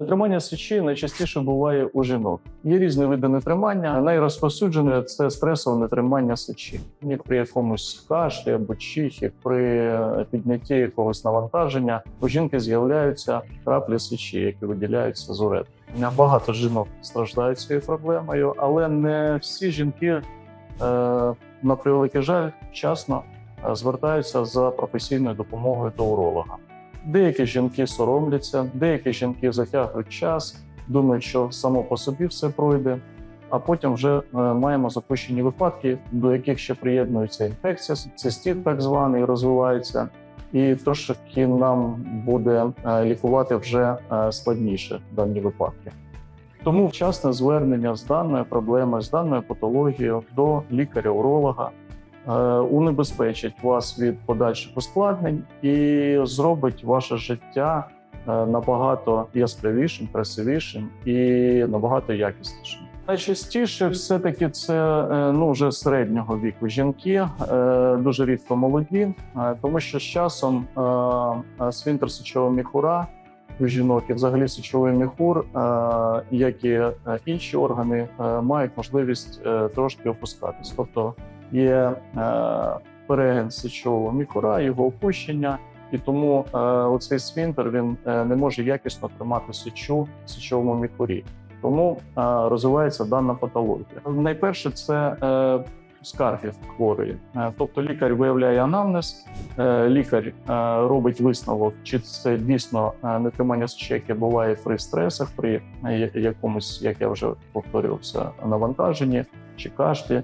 Нетримання сечі найчастіше буває у жінок. Є різні види нетримання. Найрозповсюджене це стресове нетримання сечі. Як при якомусь кашлі або чихі, при піднятті якогось навантаження у жінки з'являються краплі сечі, які виділяються з уретру. Багато жінок страждають цією проблемою, але не всі жінки, е, на превеликий жаль, вчасно е, звертаються за професійною допомогою до уролога. Деякі жінки соромляться, деякі жінки затягують час, думають, що само по собі все пройде. А потім вже е, маємо запущені випадки, до яких ще приєднується інфекція, цистит так званий розвивається, і трошки нам буде е, лікувати вже е, складніше дані випадки. Тому вчасне звернення з даною проблемою, з даною патологією до лікаря-уролога унебезпечить вас від подальших ускладнень і зробить ваше життя е, набагато яскравішим, красивішим і набагато якіснішим. Найчастіше все-таки це е, ну вже середнього віку жінки, е, дуже рідко молоді, е, тому що з часом е, е, свінтер сечового міхура у жінок і взагалі сечовий міхур, е, як і е, інші органи, е, мають можливість е, трошки опускатись. Тобто є е, перегин сечового міхура, його опущення. І тому е, оцей свінтер він е, не може якісно тримати сечу в сечовому міхурі. Тому розвивається дана патологія. Найперше це скарги хворої. Тобто лікар виявляє анамнез, лікар робить висновок, чи це дійсно нетримання сечі, яке буває при стресах, при якомусь, як я вже повторювався, навантаженні чи кашлі.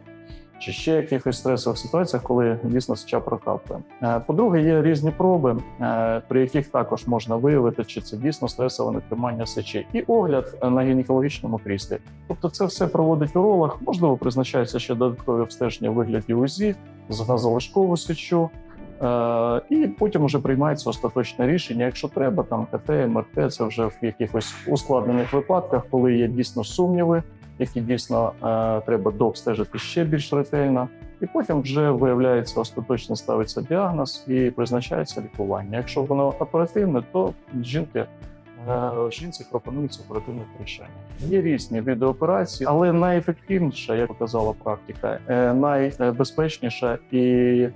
Чи ще якихось стресових ситуаціях, коли дійсно сеча прокапує. Е, По-друге, є різні проби, е, при яких також можна виявити, чи це дійсно стресове нетримання сечі, і огляд на гінекологічному кріслі. Тобто, це все проводить уролог. Можливо, призначається ще додаткові обстеження у вигляді УЗІ на залишкову сечу. Е, І потім вже приймається остаточне рішення. Якщо треба, там КТ, МРТ, це вже в якихось ускладнених випадках, коли є дійсно сумніви, які дійсно е, треба дообстежити ще більш ретельно. І потім вже виявляється остаточно ставиться діагноз і призначається лікування. Якщо воно оперативне, то жінки е, жінці пропонується оперативне втручання. Є різні види операцій, але найефективніша, як показала практика, е, найбезпечніша і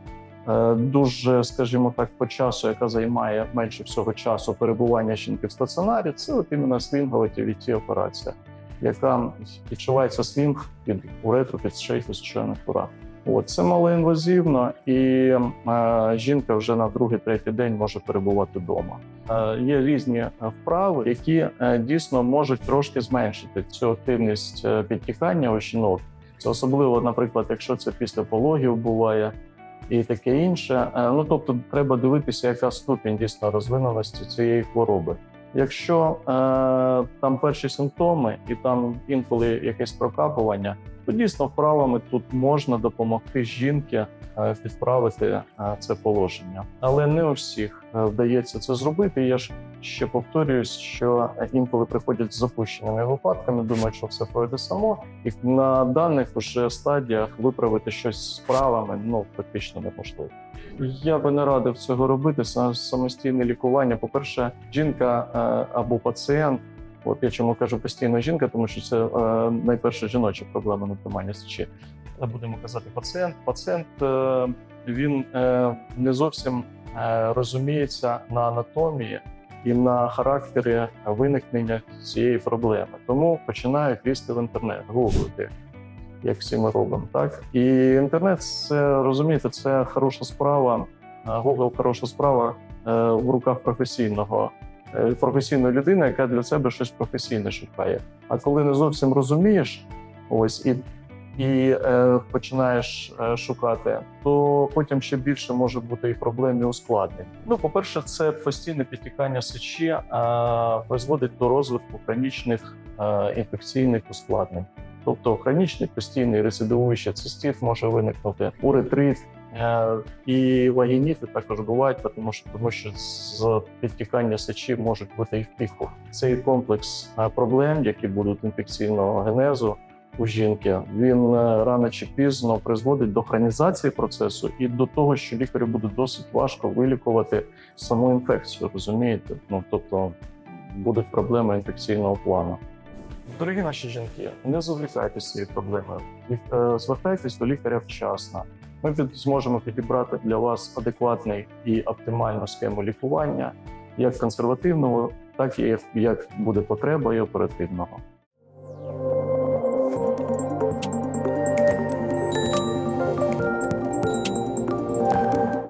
дуже, скажімо так, по часу, яка займає менше всього часу перебування жінки в стаціонарі, це от іменно слінгова TVT операція, яка відчувається слінг під уретру, під шейфу сечового міхура. От це малоінвазивно, і е, жінка вже на другий третій день може перебувати вдома. Е, є різні е, вправи, які е, дійсно можуть трошки зменшити цю активність е, підтікання у жінок. Це особливо, наприклад, якщо це після пологів буває і таке інше. Е, ну тобто, треба дивитися, яка ступінь дійсно розвиненості цієї хвороби. Якщо е, там перші симптоми і там інколи якесь прокапування, то дійсно вправами тут можна допомогти жінки е, підправити е, це положення, але не у всіх е, вдається це зробити. Я ж ще повторююсь, що інколи приходять з запущеними випадками, думають, що все пройде само, і на даних уже стадіях виправити щось з правами ну практично неможливо. Я би не радив цього робити. Са- Самостійне лікування. По перше, жінка е, або пацієнт. От я чому кажу постійно жінка, тому що це е, найперша жіноча проблема нетримання сечі. Будемо казати пацієнт. Пацієнт е, він е, не зовсім розуміється на анатомії і на характері виникнення цієї проблеми. Тому починають лізти в інтернет, гуглити, як всі ми робимо. Так і інтернет, це розумієте, це хороша справа. Google хороша справа е, в руках професійного е, професійної людини, яка для себе щось професійне шукає. А коли не зовсім розумієш, ось і. І е, починаєш е, шукати, то потім ще більше може бути і проблем і ускладнень. Ну, по-перше, це постійне підтікання сечі е, призводить до розвитку хронічних е, інфекційних ускладнень. Тобто хронічний постійний рецидивуючий цистит може виникнути, уретрит е, і вагініти також бувають, тому що тому що з підтікання сечі можуть бути і в піху. Цей комплекс е, проблем, які будуть інфекційного генезу у жінки, він е, рано чи пізно призводить до хронізації процесу і до того, що лікарю буде досить важко вилікувати саму інфекцію. Розумієте? Ну тобто будуть проблеми інфекційного плану. Дорогі наші жінки, не зволікайтеся цією проблемою. Е, Звертайтесь до лікаря вчасно. Ми зможемо підібрати для вас адекватний і оптимальну схему лікування, як консервативного, так і як буде потреба і оперативного.